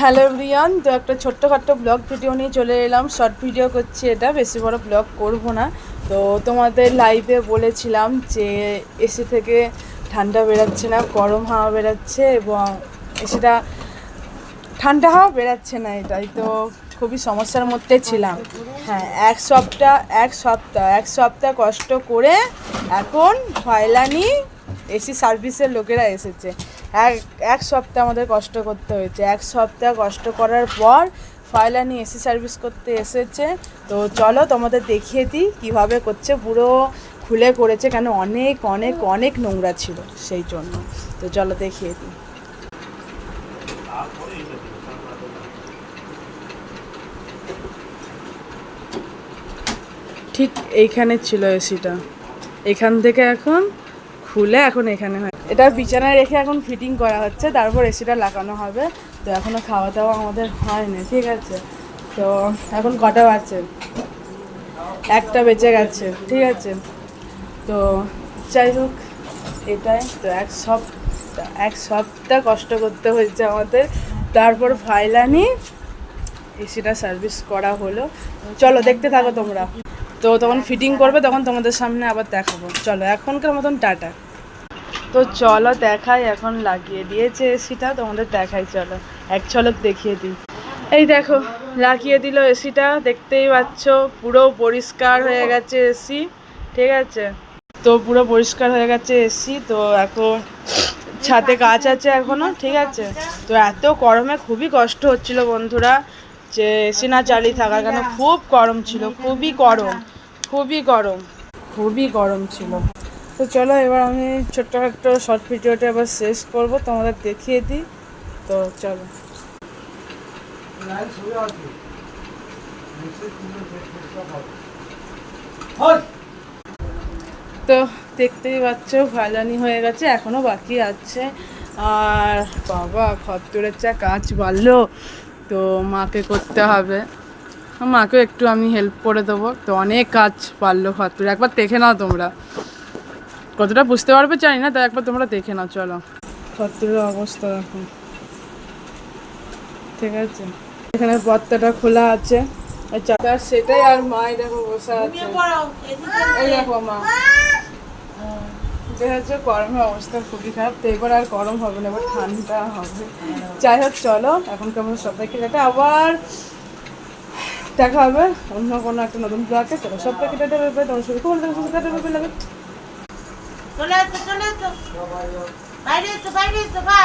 Hello Riyan তো একটা ছোট্টখাট্ট blog video নিয়ে চলে এলাম। শর্ট ভিডিও করছি এটা, বেশি বড় ব্লগ করব না। তো তোমাদের লাইভে বলেছিলাম যে এসি থেকে ঠান্ডা বেরাচ্ছে না, গরম হাওয়া বেরাচ্ছে এবং এসিটা ঠান্ডা হাওয়া বেরাচ্ছে না এটাই। তো খুবই সমস্যার মধ্যে ছিলাম। হ্যাঁ এক সপ্তাহ এক সপ্তাহ এক সপ্তাহ কষ্ট করে এখন ফয়লানি এসি সার্ভিসের লোকেরা এসেছে। এক এক সপ্তাহ আমাদের কষ্ট করতে হয়েছে। এক সপ্তাহ কষ্ট করার পর ফয়লানি এসি সার্ভিস করতে এসেছে। তো চলো তোমাদের দেখিয়ে দিই কীভাবে করছে। পুরো খুলে করেছে কেন অনেক অনেক অনেক নোংরা ছিল সেই জন্য। তো চলো দেখিয়ে দিই। ঠিক এইখানে ছিল এসিটা। এখান থেকে এখন খুলে এখন এখানে হয়। এটা বিছানায় রেখে এখন ফিটিং করা হচ্ছে, তারপর এসিটা লাগানো হবে। তো এখনও খাওয়া দাওয়া আমাদের হয়নি, ঠিক আছে? তো এখন কটা বাজছে? একটা বেঁচে গেছে, ঠিক আছে? তো যাই হোক, এটাই। তো এক সপ্তাহ এক সপ্তাহ কষ্ট করতে হয়েছে আমাদের। তারপর ফাইলানি এসিটা সার্ভিস করা হলো। চলো, দেখতে থাকো তোমরা। তো তখন ফিটিং করবে, তখন তোমাদের সামনে আবার দেখাবো। চলো, এখনকার মতন টাটা। তো চলো দেখাই, এখন লাগিয়ে দিয়েছে এসিটা, তোমাদের দেখাই, চলো। এক ঝলক দেখিয়ে দিই। এই দেখো, লাগিয়ে দিল এসিটা, দেখতেই পাচ্ছ, পুরো পরিষ্কার হয়ে গেছে এসি, ঠিক আছে? তো পুরো পরিষ্কার হয়ে গেছে এসি, তো এখন ছাদে গাছ আছে এখনও, ঠিক আছে? তো এত গরমে খুবই কষ্ট হচ্ছিল বন্ধুরা, যে এসি না চালিয়ে থাকার কারণে খুব গরম ছিল, খুবই গরম খুবই গরম খুবই গরম ছিল। তো চলো এবার আমি ছোট্ট একটা শর্ট ভিডিওটা এবার শেষ করব তোমাদের দেখিয়ে দিই। তো চলো। তো দেখতেই পাচ্ছ ফালানি হয়ে গেছে এখনও বাকি আছে। আর বাবা খত্তরের চা কাজ বাড়লো। তো মাকে করতে হবে। মাকেও একটু আমি হেল্প করে দেবো। তো অনেক কাজ পারল খত্তরে একবার দেখে নাও তোমরা। কতটা বুঝতে পারবে জানি না তো একবার তোমরা দেখে নাও চলো। খত্তরের অবস্থা দেখো। ঠিক আছে। এখানে পত্তাটা খোলা আছে। আর সেটাই আর মাই দেখো বসে আছে। এই দেখো মা। দেখা যাচ্ছে গরমের অবস্থা খুবই খারাপ তো এবার আর গরম হবে না এবার ঠান্ডা হবে। যাই হোক চলো এখন কেমন সবাইকে দেখা আবার দেখা হবে অন্য কোনো একটা নতুন ব্লগে চলো সবাইকে টাটা বেবে তোমার শুরু করে দেবো টাটা বেবে লাগে চলে আসো চলে আসো বাইরে এসো বাইরে এসো বা